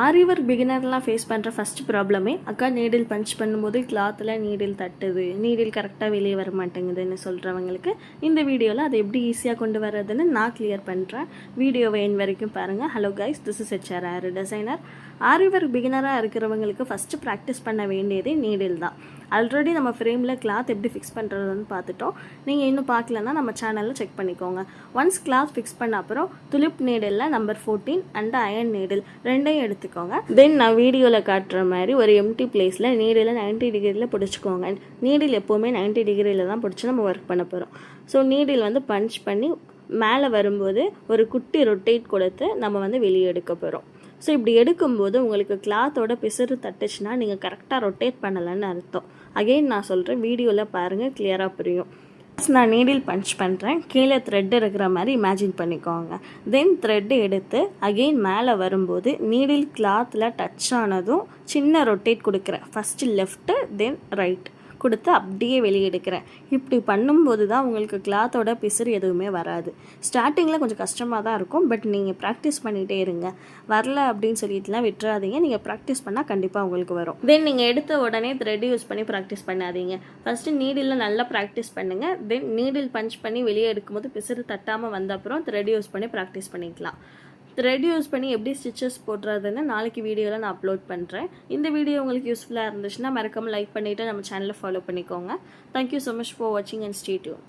ஆரிவர் பிகினர்லாம் face பண்ணுற first ப்ராப்ளமே அக்கா நீடில் பஞ்ச் பண்ணும்போது கிளாத்தில் நீடில் தட்டுது. நீடில் கரெக்டாக வெளியே வர மாட்டேங்குதுன்னு சொல்கிறவங்களுக்கு இந்த வீடியோவில் அதை எப்படி ஈஸியாக கொண்டு வர்றதுன்னு நான் கிளியர் பண்ணுறேன் வீடியோவை என் வரைக்கும் பாருங்கள் hello guys this is HR R designer ஆரிவர் பிகினராக இருக்கிறவங்களுக்கு ஃபஸ்ட்டு ப்ராக்டிஸ் பண்ண வேண்டியதே நீடில் தான். ஆல்ரெடி நம்ம ஃப்ரேமில் கிளாத் எப்படி ஃபிக்ஸ் பண்ணுறதுன்னு பார்த்துட்டோம். நீங்கள் இன்னும் பார்க்கலன்னா நம்ம சேனலில் செக் பண்ணிக்கோங்க. ஒன்ஸ் கிளாத் ஃபிக்ஸ் பண்ண அப்புறம் Tulip நீடலில் number fourteen and iron needle ரெண்டையும் எடுத்துக்கோங்க. தென் நான் வீடியோவில் காட்டுற மாதிரி ஒரு எம்டி பிளேஸில் நீடில் 90 டிகிரியில் பிடிச்சிக்கோங்க. நீடில் எப்போவுமே 90 டிகிரியில் தான் பிடிச்சி நம்ம ஒர்க் பண்ண போகிறோம் ஸோ நீடில் வந்து பஞ்ச் பண்ணி மேலே வரும்போது ஒரு குட்டி ரொட்டேட் கொடுத்து நம்ம வந்து வெளியே எடுக்க போகிறோம் ஸோ இப்படி எடுக்கும்போது உங்களுக்கு கிளாத்தோட பிசுறு தட்டுச்சுன்னா நீங்கள் கரெக்டாக ரொட்டேட் பண்ணலைன்னு அர்த்தம். அகெயின் நான் சொல்கிறேன் வீடியோவில் பாருங்கள் கிளியராக புரியும். நான் நீடில் பஞ்ச் பண்ணுறேன் கீழே த்ரெட் இருக்கிற மாதிரி இமேஜின் பண்ணிக்கோங்க. தென் த்ரெட்டு எடுத்து அகெயின் மேலே வரும்போது நீடில் கிளாத்தில் டச் ஆனதும் சின்ன ரொட்டேட் கொடுக்குறேன். ஃபஸ்ட்டு லெஃப்ட்டு தென் ரைட் கொடுத்து அப்படியே வெளியே எடுக்கிறேன் இப்படி பண்ணும்போது தான் உங்களுக்கு கிளாத்தோட பிசுறு எதுவுமே வராது. ஸ்டார்டிங்கில் கொஞ்சம் கஷ்டமாக தான் இருக்கும். பட் நீங்கள் ப்ராக்டிஸ் பண்ணிகிட்டே இருங்க. வரல அப்படின்னு சொல்லிட்டுலாம் விட்டுறாதீங்க. நீங்கள் ப்ராக்டிஸ் பண்ணால் கண்டிப்பாக உங்களுக்கு வரும். தென் நீங்கள் எடுத்த உடனே த்ரெட் யூஸ் பண்ணி ப்ராக்டிஸ் பண்ணாதீங்க. ஃபஸ்ட்டு நீடிலில் நல்லா ப்ராக்டிஸ் பண்ணுங்கள் தென் நீடில் பஞ்ச் பண்ணி வெளியே எடுக்கும்போது பிசுறு தட்டாமல் வந்த அப்புறம் த்ரெட் யூஸ் பண்ணி ப்ராக்டிஸ் பண்ணிக்கலாம். த்ரெட் யூஸ் பண்ணி எப்படி ஸ்டிச்சஸ் போடுறதுன்னு நாளைக்கு வீடியோவில் நான் அப்லோட் பண்ணுறேன் இந்த வீடியோ உங்களுக்கு யூஸ்ஃபுல்லாக இருந்துச்சுன்னா மறக்காமல் லைக் பண்ணிவிட்டு நம்ம சேனலை ஃபாலோ பண்ணிக்கோங்க. Thank you so much for வாட்சிங் அண்ட் ஸ்டே டியூன்